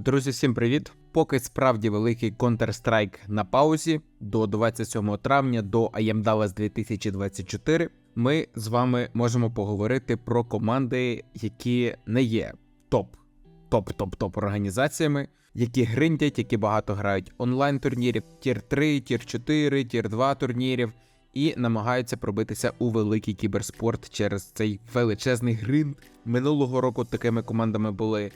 Друзі, всім привіт! Поки справді великий Counter-Strike на паузі до 27 травня до IEM 2024, ми з вами можемо поговорити про команди, які не є топ, топ, топ, топ організаціями, які гриндять, які багато грають онлайн турнірів, тір 3, тір 4, тір 2 турнірів. І намагаються пробитися у великий кіберспорт через цей величезний гринд. Минулого року такими командами були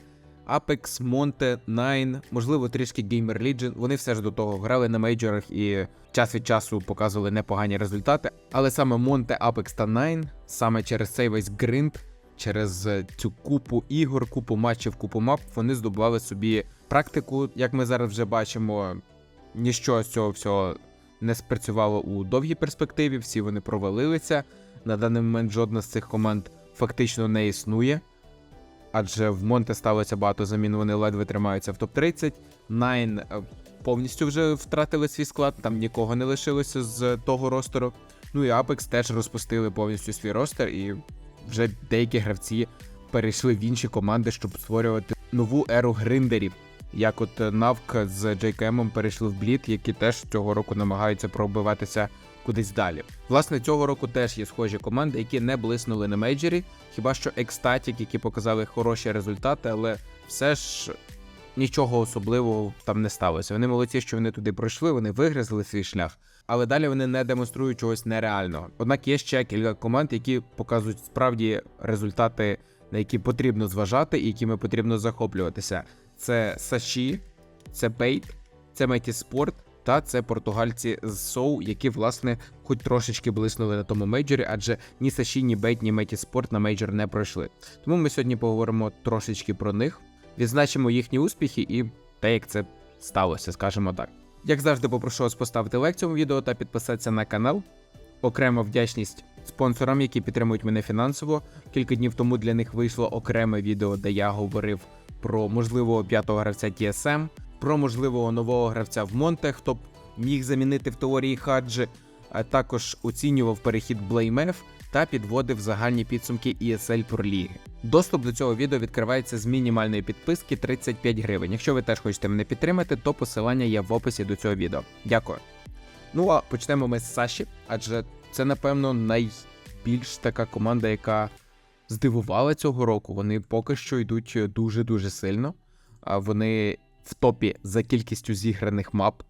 Apex, Monte, Nine, можливо, трішки Gamer Legion. Вони все ж до того грали на мейджорах і час від часу показували непогані результати. Але саме Monte, Apex та Nine, саме через цей весь гринд, через цю купу ігор, купу матчів, купу мап, вони здобували собі практику, як ми зараз вже бачимо. Ніщо з цього всього не спрацювало у довгій перспективі, всі вони провалилися. На даний момент жодна з цих команд фактично не існує. Адже в Монте сталося багато замін, вони ледве тримаються в топ-30. Найн е, повністю вже втратили свій склад, там нікого не лишилося з того ростеру. Ну і Apex теж розпустили повністю свій ростер, і вже деякі гравці перейшли в інші команди, щоб створювати нову еру гриндерів. Як от Навк з JKM перейшли в Блід, які теж цього року намагаються пробиватися кудись далі. Власне, цього року теж є схожі команди, які не блиснули на мейджорі, хіба що Екстатік, які показали хороші результати, але все ж нічого особливого там не сталося. Вони молодці, що вони туди пройшли, вони вигризли свій шлях, але далі вони не демонструють чогось нереального. Однак є ще кілька команд, які показують справді результати, на які потрібно зважати і якими потрібно захоплюватися. Це Саші, це Бейт, це Меті Спорт та це португальці з Соу, які, власне, хоч трошечки блиснули на тому мейджорі, адже ні Саші, ні Бейт, ні Меті Спорт на мейджор не пройшли. Тому ми сьогодні поговоримо трошечки про них, відзначимо їхні успіхи і те, як це сталося, скажімо так. Як завжди, попрошу вас поставити лайк цьому відео та підписатися на канал. Окрема вдячність спонсорам, які підтримують мене фінансово. Кілька днів тому для них вийшло окреме відео, де я говорив про можливого п'ятого гравця TSM, про можливого нового гравця в Монте, хто б міг замінити в теорії Хаджі, а також оцінював перехід BlameF та підводив загальні підсумки ESL Pro. Доступ до цього відео відкривається з мінімальної підписки 35 гривень. Якщо ви теж хочете мене підтримати, то посилання є в описі до цього відео. Дякую. Ну а почнемо ми з Саші, адже це, напевно, найбільш така команда, яка здивувала цього року. Вони поки що йдуть дуже-дуже сильно. А Вони в топі за кількістю зіграних мап.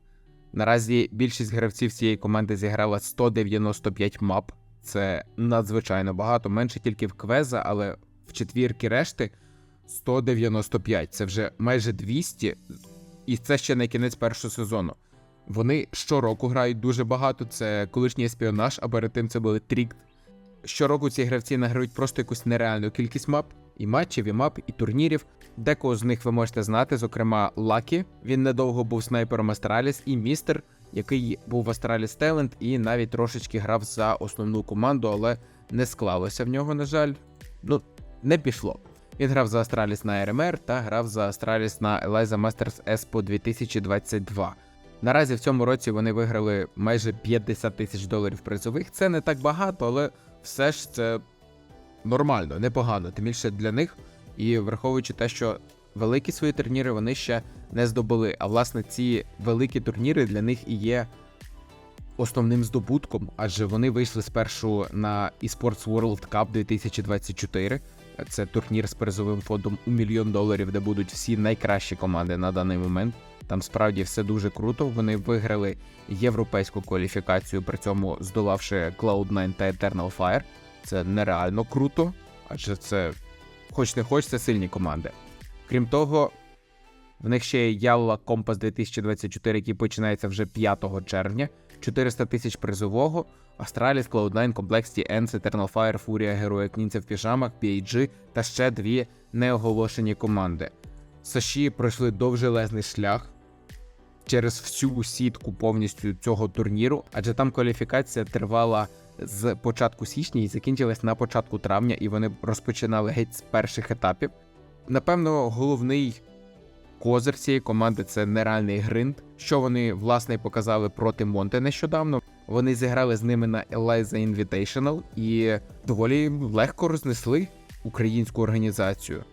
Наразі більшість гравців цієї команди зіграла 195 мап. Це надзвичайно багато, менше тільки в Квеза, але в четвірки решти 195. Це вже майже 200, і це ще не кінець першого сезону. Вони щороку грають дуже багато. Це колишній еспіонаж, а перед тим це були Трікт. Щороку ці гравці награють просто якусь нереальну кількість мап, і матчів, і мап, і турнірів. Декого з них ви можете знати, зокрема, Лакі. Він недовго був снайпером Астраліс, і містер, який був в Астраліс Талент і навіть трошечки грав за основну команду, але не склалося в нього, на жаль. Ну, не пішло. Він грав за Астраліс на РМР та грав за Астраліс на Eliza Masters Expo 2022. Наразі в цьому році вони виграли майже 50 тисяч доларів призових. Це не так багато, але все ж це нормально, непогано, тим більше для них. І враховуючи те, що великі свої турніри вони ще не здобули. А власне, ці великі турніри для них і є основним здобутком, адже вони вийшли спершу на eSports World Cup 2024. Це турнір з призовим фондом у мільйон доларів, де будуть всі найкращі команди на даний момент. Там справді все дуже круто. Вони виграли європейську кваліфікацію, при цьому здолавши Cloud9 та Eternal Fire. Це нереально круто, адже це, хоч не хоч, це сильні команди. Крім того, в них ще є Ялла Компас 2024, який починається вже 5 червня, 400 тисяч призового, Astralis, Cloud9, Complexity, Ends, Eternal Fire, Furia, Героїк Нінця в піжамах, PAG та ще дві неоголошені команди. Саші пройшли довжелезний шлях через всю сітку повністю цього турніру, адже там кваліфікація тривала з початку січня і закінчилась на початку травня, і вони розпочинали геть з перших етапів. Напевно, головний козир цієї команди це нереальний гринд, що вони власне показали проти Монте нещодавно. Вони зіграли з ними на Eliza Invitational і доволі легко рознесли українську організацію.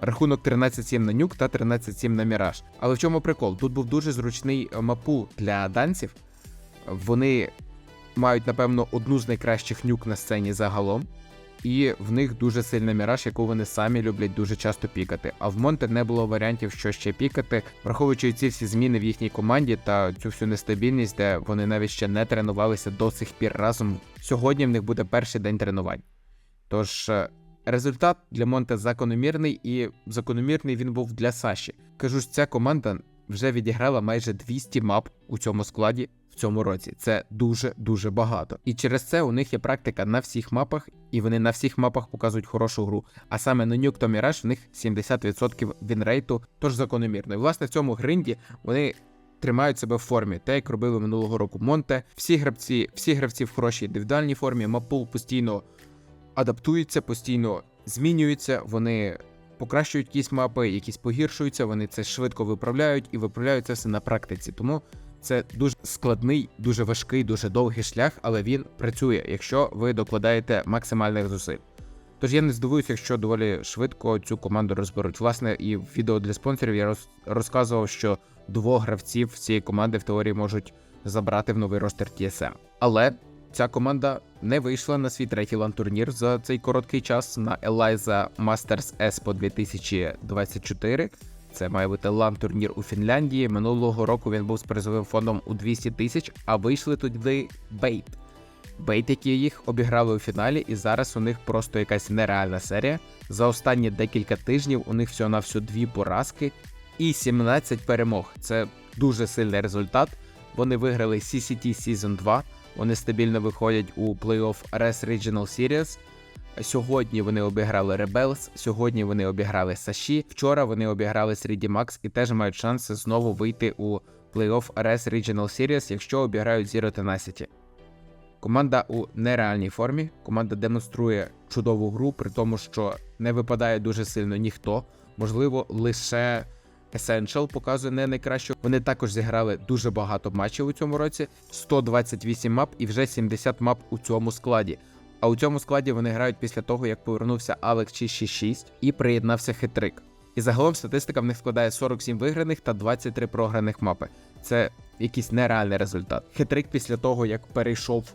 Рахунок 13-7 на нюк та 13-7 на міраж. Але в чому прикол? Тут був дуже зручний мапул для данців. Вони мають, напевно, одну з найкращих нюк на сцені загалом. І в них дуже сильна міраж, яку вони самі люблять дуже часто пікати. А в Монте не було варіантів, що ще пікати, враховуючи ці всі зміни в їхній команді та цю всю нестабільність, де вони навіть ще не тренувалися до сих пір разом. Сьогодні в них буде перший день тренувань. Тож е, результат для Монте закономірний, і закономірний він був для Саші. Кажу ж, ця команда вже відіграла майже 200 мап у цьому складі в цьому році. Це дуже дуже багато. І через це у них є практика на всіх мапах, і вони на всіх мапах показують хорошу гру. А саме на Нюк та Міраж в них 70% вінрейту, тож закономірно. І власне в цьому гринді вони. Тримають себе в формі, те, як робили минулого року Монте. Всі гравці, всі гравці в хорошій індивідуальній формі. Мапул постійно адаптуються, постійно змінюються. Вони покращують якісь мапи, якісь погіршуються. Вони це швидко виправляють і виправляють це все на практиці. Тому це дуже складний, дуже важкий, дуже довгий шлях, але він працює, якщо ви докладаєте максимальних зусиль. Тож я не здивуюся, якщо доволі швидко цю команду розберуть. Власне, і в відео для спонсорів я роз, розказував, що двох гравців цієї команди в теорії можуть забрати в новий ростер TSM. Але ця команда не вийшла на свій третій лан-турнір за цей короткий час на Eliza Masters Expo 2024. Це має бути лан-турнір у Фінляндії. Минулого року він був з призовим фондом у 200 тисяч, а вийшли туди бейт. Бейт, які їх обіграли у фіналі, і зараз у них просто якась нереальна серія. За останні декілька тижнів у них всього на всю дві поразки і 17 перемог. Це дуже сильний результат. Вони виграли CCT Season 2. Вони стабільно виходять у плей-офф RS Regional Series. Сьогодні вони обіграли Rebels, сьогодні вони обіграли Саші. Вчора вони обіграли 3D Max і теж мають шанси знову вийти у плей-офф RS Regional Series, якщо обіграють Zero Tenacity. Команда у нереальній формі. Команда демонструє чудову гру, при тому, що не випадає дуже сильно ніхто. Можливо, лише Essential показує не найкраще. Вони також зіграли дуже багато матчів у цьому році: 128 мап і вже 70 мап у цьому складі. А у цьому складі вони грають після того, як повернувся Алекс 666 і приєднався хитрик. І загалом статистика в них складає 47 виграних та 23 програних мапи. Це якийсь нереальний результат. Хитрик після того, як перейшов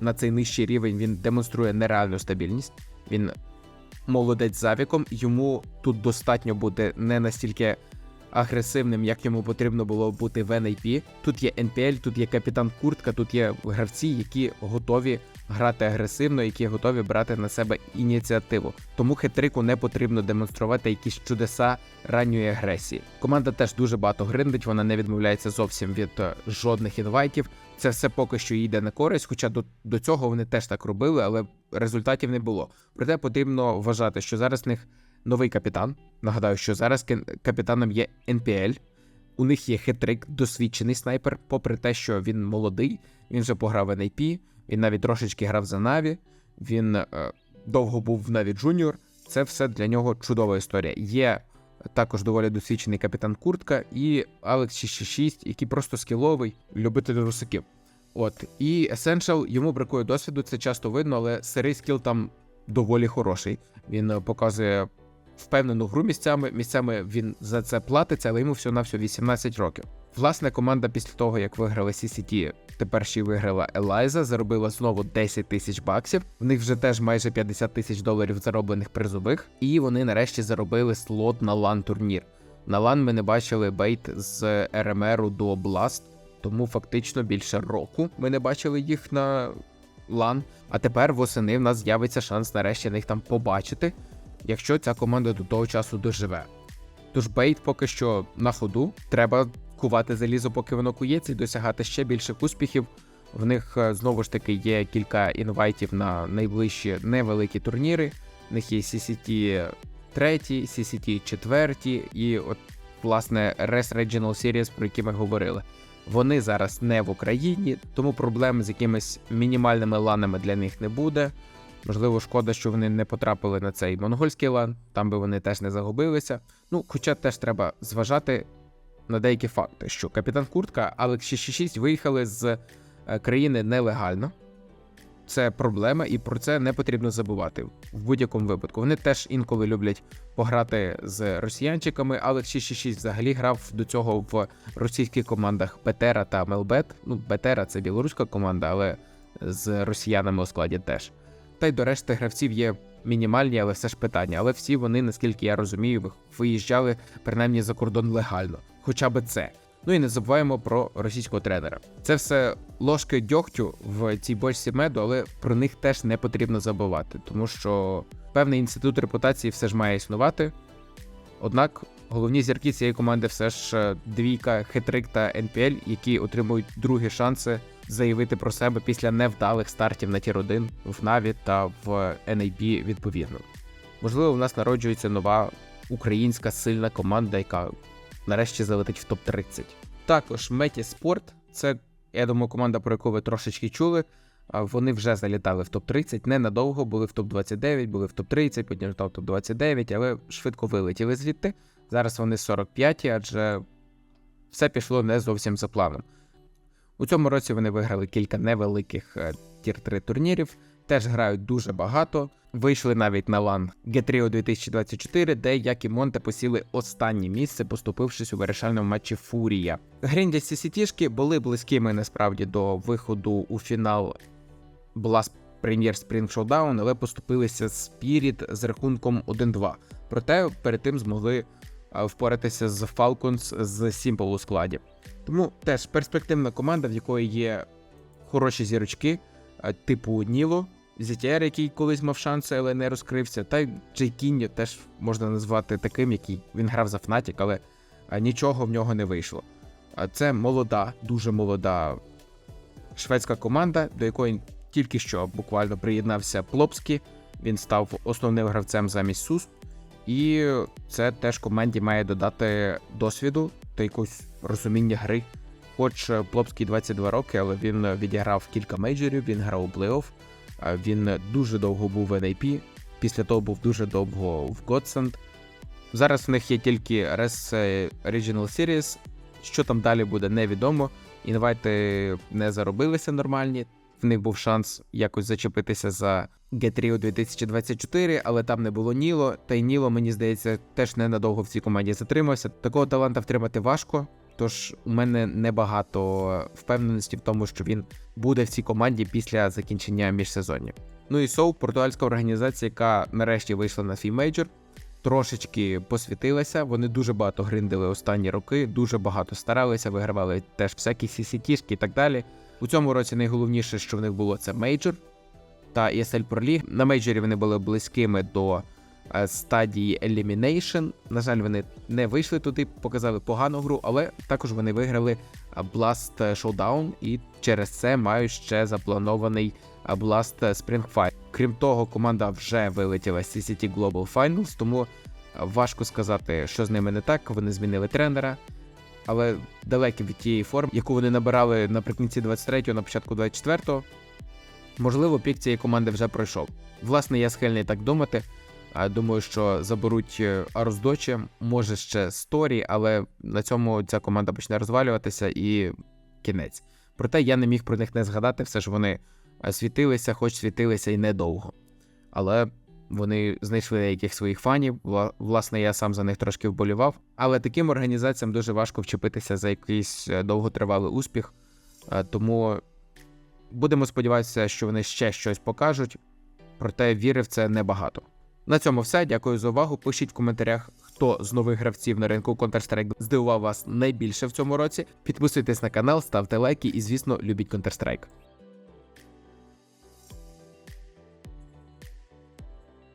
на цей нижчий рівень, він демонструє нереальну стабільність. Він молодець за віком, йому тут достатньо бути не настільки агресивним, як йому потрібно було бути в NAP. Тут є NPL, тут є капітан Куртка, тут є гравці, які готові грати агресивно, які готові брати на себе ініціативу. Тому хитрику не потрібно демонструвати якісь чудеса ранньої агресії. Команда теж дуже багато гриндить, вона не відмовляється зовсім від е, жодних інвайтів. Це все поки що йде на користь, хоча до, до цього вони теж так робили, але результатів не було. Проте потрібно вважати, що зараз в них новий капітан. Нагадаю, що зараз капітаном є NPL. У них є хитрик, досвідчений снайпер, попри те, що він молодий, він вже пограв в NAP, він навіть трошечки грав за Наві, він е, довго був в Наві Джуніор. Це все для нього чудова історія. Є також доволі досвідчений капітан Куртка і Алекс 666, який просто скіловий, любитель русаків. От і Essential, йому бракує досвіду, це часто видно, але сирий скіл там доволі хороший. Він е, показує впевнену гру місцями. Місцями він за це платиться, але йому всього на всього 18 років. Власне, команда після того, як виграли CCT, тепер ще й виграла Елайза, заробила знову 10 тисяч баксів. В них вже теж майже 50 тисяч доларів зароблених призових, і вони нарешті заробили слот на лан турнір. На лан ми не бачили бейт з РМРу до Blast, тому фактично більше року ми не бачили їх на лан. А тепер восени в нас з'явиться шанс нарешті їх там побачити, якщо ця команда до того часу доживе. Тож бейт поки що на ходу. Треба кувати залізо, поки воно кується, і досягати ще більших успіхів. В них е, знову ж таки є кілька інвайтів на найближчі невеликі турніри. В них є CCT 3, CCT 4 і от власне Res Regional Series, про які ми говорили. Вони зараз не в Україні, тому проблем з якимись мінімальними ланами для них не буде. Можливо, шкода, що вони не потрапили на цей монгольський лан, там би вони теж не загубилися. Ну, хоча теж треба зважати на деякі факти, що капітан Куртка, Алекс 666 виїхали з е, країни нелегально. це проблема, і про це не потрібно забувати в будь-якому випадку. Вони теж інколи люблять пограти з росіянчиками, але 666 взагалі грав до цього в російських командах Бетера та Мелбет. Ну, Бетера це білоруська команда, але з росіянами у складі теж. Та й до решти гравців є мінімальні, але все ж питання. Але всі вони, наскільки я розумію, виїжджали принаймні за кордон легально, хоча би це. Ну і не забуваємо про російського тренера. Це все ложки дьогтю в цій бочці меду, але про них теж не потрібно забувати, тому що певний інститут репутації все ж має існувати. Однак головні зірки цієї команди все ж е, двійка, хитрик та НПЛ, які отримують другі шанси заявити про себе після невдалих стартів на тір 1 в Наві та в NAB відповідно. Можливо, в нас народжується нова українська сильна команда, яка нарешті залетить в топ-30. Також Меті Спорт це, я думаю, команда, про яку ви трошечки чули. Вони вже залітали в топ-30, ненадовго були в топ-29, були в топ-30, потім в топ-29, але швидко вилетіли звідти. Зараз вони 45, адже все пішло не зовсім за планом. У цьому році вони виграли кілька невеликих тір 3 турнірів, теж грають дуже багато. Вийшли навіть на лан Гетріо 2024, де як і Монте посіли останнє місце, поступившись у вирішальному матчі Фурія. Гріндясті сітішки були близькими насправді до виходу у фінал Blast Premier Spring Showdown, але поступилися Spirit з рахунком 1-2. Проте перед тим змогли впоратися з Falcons з Simple у складі. Тому теж перспективна команда, в якої є хороші зірочки, типу Ніло, ZTR, який колись мав шанси, але не розкрився, та й Джей теж можна назвати таким, який він грав за Fnatic, але нічого в нього не вийшло. А це молода, дуже молода шведська команда, до якої тільки що буквально приєднався Плопскі. Він став основним гравцем замість Сус. І це теж команді має додати досвіду та якогось розуміння гри. Хоч Плопський 22 роки, але він відіграв кілька мейджорів, він грав у плей-офф, він дуже довго був в NAP, після того був дуже довго в Godsend. Зараз в них є тільки RES Regional Series. Що там далі буде, невідомо. Інвайти не заробилися нормальні. В них був шанс якось зачепитися за Get 2024, але там не було Ніло. Та й Ніло, мені здається, теж ненадовго в цій команді затримався. Такого таланта втримати важко. Тож у мене небагато впевненості в тому, що він буде в цій команді після закінчення міжсезоння. Ну і Соу, португальська організація, яка нарешті вийшла на свій мейджор, трошечки посвітилася. Вони дуже багато гриндили останні роки, дуже багато старалися, вигравали теж всякі CCT-шки і так далі. У цьому році найголовніше, що в них було, це мейджор та ESL Pro League. На мейджорі вони були близькими до стадії Elimination. На жаль, вони не вийшли туди, показали погану гру, але також вони виграли е, Blast Showdown і через це мають ще запланований е, Blast Spring Fight. Крім того, команда вже вилетіла з CCT Global Finals, тому важко сказати, що з ними не так. Вони змінили тренера. Але далекі від тієї форми, яку вони набирали наприкінці 23-го, на початку 24-го, можливо, пік цієї команди вже пройшов. Власне, я схильний так думати. Думаю, що заберуть Аруздочі, може ще Сторі, але на цьому ця команда почне розвалюватися і кінець. Проте я не міг про них не згадати, все ж вони світилися, хоч світилися і недовго. Але вони знайшли деяких своїх фанів. Власне, я сам за них трошки вболівав. Але таким організаціям дуже важко вчепитися за якийсь довготривалий успіх. Тому будемо сподіватися, що вони ще щось покажуть. Проте віри в це небагато. На цьому все. Дякую за увагу. Пишіть в коментарях, хто з нових гравців на ринку Counter-Strike здивував вас найбільше в цьому році. Підписуйтесь на канал, ставте лайки і, звісно, любіть Counter-Strike.